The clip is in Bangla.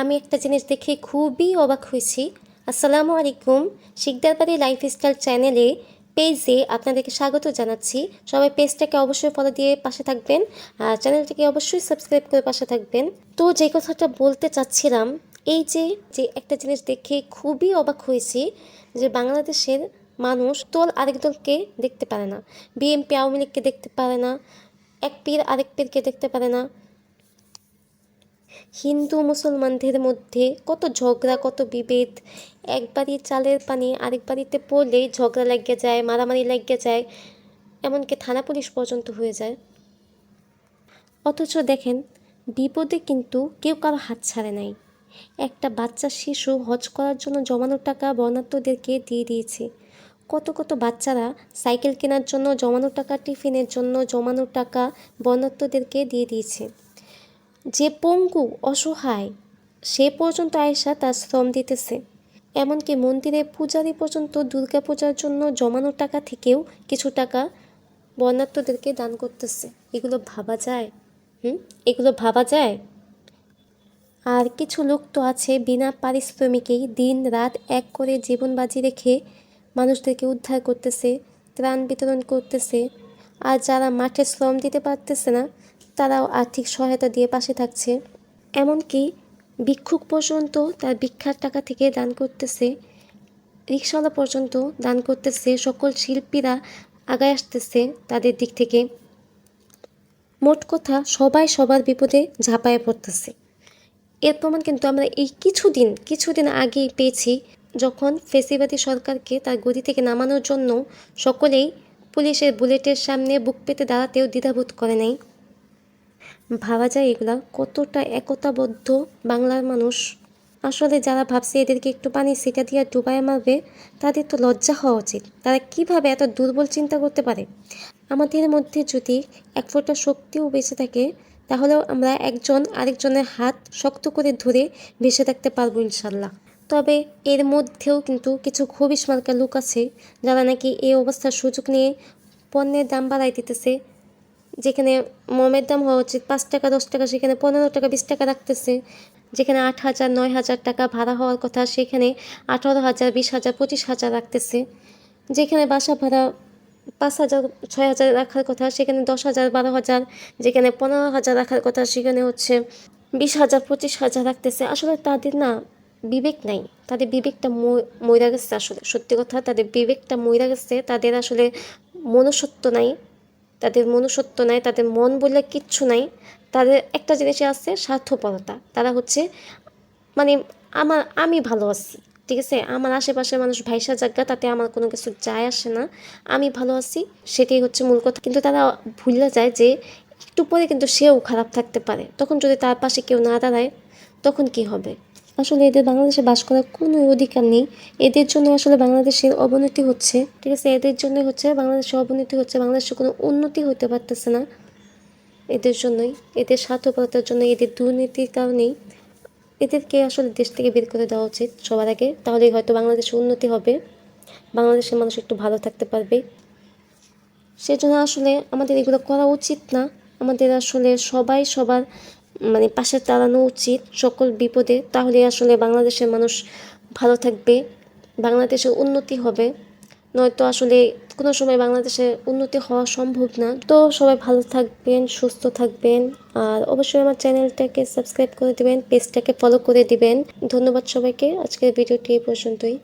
আমি একটা জিনিস দেখে খুবই অবাক হয়েছি। আসসালামু আলাইকুম। শিকদারবাড়ি লাইফস্টাইল চ্যানেলে পেজে আপনাদেরকে স্বাগত জানাচ্ছি। সবাই পেজটাকে অবশ্যই ফলো দিয়ে পাশে থাকবেন। আর চ্যানেলটাকে অবশ্যই সাবস্ক্রাইব করে পাশে থাকবেন। তো যে কথাটা বলতে চাচ্ছিলাম, এই যে যে একটা জিনিস দেখে খুবই অবাক হয়েছি যে বাংলাদেশের মানুষ দল আরেক দলকে দেখতে পারে না। বিএনপি, আওয়ামী লীগকে দেখতে পারে না। এক পীর আরেক পীরকে দেখতে পারে না। হিন্দু মুসলমানদের মধ্যে কত ঝগড়া, কত বিভেদ। এক একবারই চালের পানি, আরেক বাড়িতে পড়লেই ঝগড়া লাগিয়ে যায়, মারামারি লাগিয়ে যায়, এমনকি থানা পুলিশ পর্যন্ত হয়ে যায়। অথচ দেখেন, বিপদে কিন্তু কেউ কারও হাত ছাড়ে নাই। একটা বাচ্চা শিশু হজ করার জন্য জমানো টাকা বর্ণাঢ্যদেরকে দিয়ে দিয়েছে। কত কত বাচ্চারা সাইকেল কেনার জন্য জমানো টাকা, টিফিনের জন্য জমানো টাকা বর্ণাঢ্যদেরকে দিয়ে দিয়েছে। যে পঙ্গু অসহায়, সে পর্যন্ত আয়েশা তার শ্রম দিতেছে। এমনকি মন্দিরে পূজারি পর্যন্ত দুর্গা পূজার জন্য জমানো টাকা থেকেও কিছু টাকা বর্ণাত্মদেরকে দান করতেছে। এগুলো ভাবা যায়? হুম? এগুলো ভাবা যায়? আর কিছু লোক তো আছে বিনা পারিশ্রমিকেই দিন রাত এক করে জীবন বাজি রেখে মানুষদেরকে উদ্ধার করতেছে, ত্রাণ বিতরণ করতেছে। আর যারা মাঠে শ্রম দিতে পারতেছে না তারাও আর্থিক সহায়তা দিয়ে পাশে থাকছে। এমনকি ভিক্ষুক পর্যন্ত তার ভিক্ষার টাকা থেকে দান করতেছে রিক্সাওয়ালা পর্যন্ত দান করতেছে, সকল শিল্পীরা আগায় আসতেছে তাদের দিক থেকে। মোট কথা, সবাই সবার বিপদে ঝাঁপায় পড়তেছে। এর প্রমাণ কিন্তু আমরা এই কিছুদিন কিছুদিন আগেই পেয়েছি, যখন ফেসিবাদী সরকারকে তার গদি থেকে নামানোর জন্য সকলেই পুলিশের বুলেটের সামনে বুক পেতে দাঁড়াতেও দ্বিধাবোধ করে নাই। ভাবা যায় এগুলা কতটা একতাবদ্ধ বাংলার মানুষ। আসলে যারা ভাবছে এদেরকে একটু পানি সেটা দিয়ে ডুবায় মারবে, তাদের তো লজ্জা হওয়া উচিত। তারা কীভাবে এত দুর্বল চিন্তা করতে পারে? আমাদের মধ্যে যদি এক ফোঁটা শক্তিও বেঁচে থাকে, তাহলেও আমরা একজন আরেকজনের হাত শক্ত করে ধরে ভেসে থাকতে পারব ইনশাল্লাহ তবে এর মধ্যেও কিন্তু কিছু খবিস মার্কা লোক আছে, যারা নাকি এই অবস্থার সুযোগ নিয়ে পণ্যের দাম বাড়াই দিতেছে। যেখানে মমের দাম হওয়া উচিত পাঁচ টাকা, দশ টাকা, সেখানে পনেরো টাকা, বিশ টাকা রাখতেছে। যেখানে আট হাজার, নয় হাজার টাকা ভাড়া হওয়ার কথা, সেখানে আঠারো হাজার, বিশ হাজার, পঁচিশ হাজার রাখতেছে। যেখানে বাসা ভাড়া পাঁচ হাজার, ছয় হাজার রাখার কথা, সেখানে দশ হাজার, বারো হাজার, যেখানে পনেরো হাজার রাখার কথা, সেখানে হচ্ছে বিশ হাজার, পঁচিশ হাজার রাখতেছে। আসলে তাদের না বিবেক নাই। তাদের বিবেকটা মইরা গেছে আসলে। সত্যি কথা, তাদের বিবেকটা মইরা গেছে। তাদের আসলে মনুষ্যত্ব নাই। তাদের মনুষ্যত্ব নাই, তাদের মন বলে কিচ্ছু নাই। তাদের একটা জিনিসই আছে, স্বার্থপরতা। তারা হচ্ছে মানে আমার, আমি ভালো আছি, ঠিক আছে? আমার আশেপাশের মানুষ ভাইসা জায়গা তাতে আমার কোনো কিছু যায় আসে না। আমি ভালো আছি, সেটাই হচ্ছে মূল কথা। কিন্তু তারা ভুলে যায় যে একটু পরে কিন্তু সেও খারাপ থাকতে পারে। তখন যদি তার পাশে কেউ না দাঁড়ায়, তখন কি হবে? আসলে এদের বাংলাদেশে বাস করার কোনো অধিকার নেই। এদের জন্য আসলে বাংলাদেশের অবনতি হচ্ছে। ঠিক আছে, এদের জন্য হচ্ছে বাংলাদেশের অবনতি হচ্ছে। বাংলাদেশে কোনো উন্নতি হতে পারতেছে না এদের জন্যই। এদের স্বার্থপরতার জন্য এদের দুর্নীতির কারণেই এদেরকে আসলে দেশ থেকে বের করে দেওয়া উচিত সবার আগে। তাহলেই হয়তো বাংলাদেশে উন্নতি হবে। বাংলাদেশের মানুষ একটু ভালো থাকতে পারবে। সেজন্য আসলে আমাদের এগুলো করা উচিত না। আমাদের আসলে সবাই সবার মানে পাশে দাঁড়ানো উচিত সকল বিপদে তাহলে আসলে বাংলাদেশের মানুষ ভালো থাকবে, বাংলাদেশের উন্নতি হবে। নয়তো আসলে কোনো সময় বাংলাদেশে উন্নতি হওয়া সম্ভব না। তো সবাই ভালো থাকবেন, সুস্থ থাকবেন, আর অবশ্যই আমার চ্যানেলটাকে সাবস্ক্রাইব করে দিবেন, পেজটাকে ফলো করে দিবেন। ধন্যবাদ সবাইকে, আজকের ভিডিওটি এই পর্যন্তই।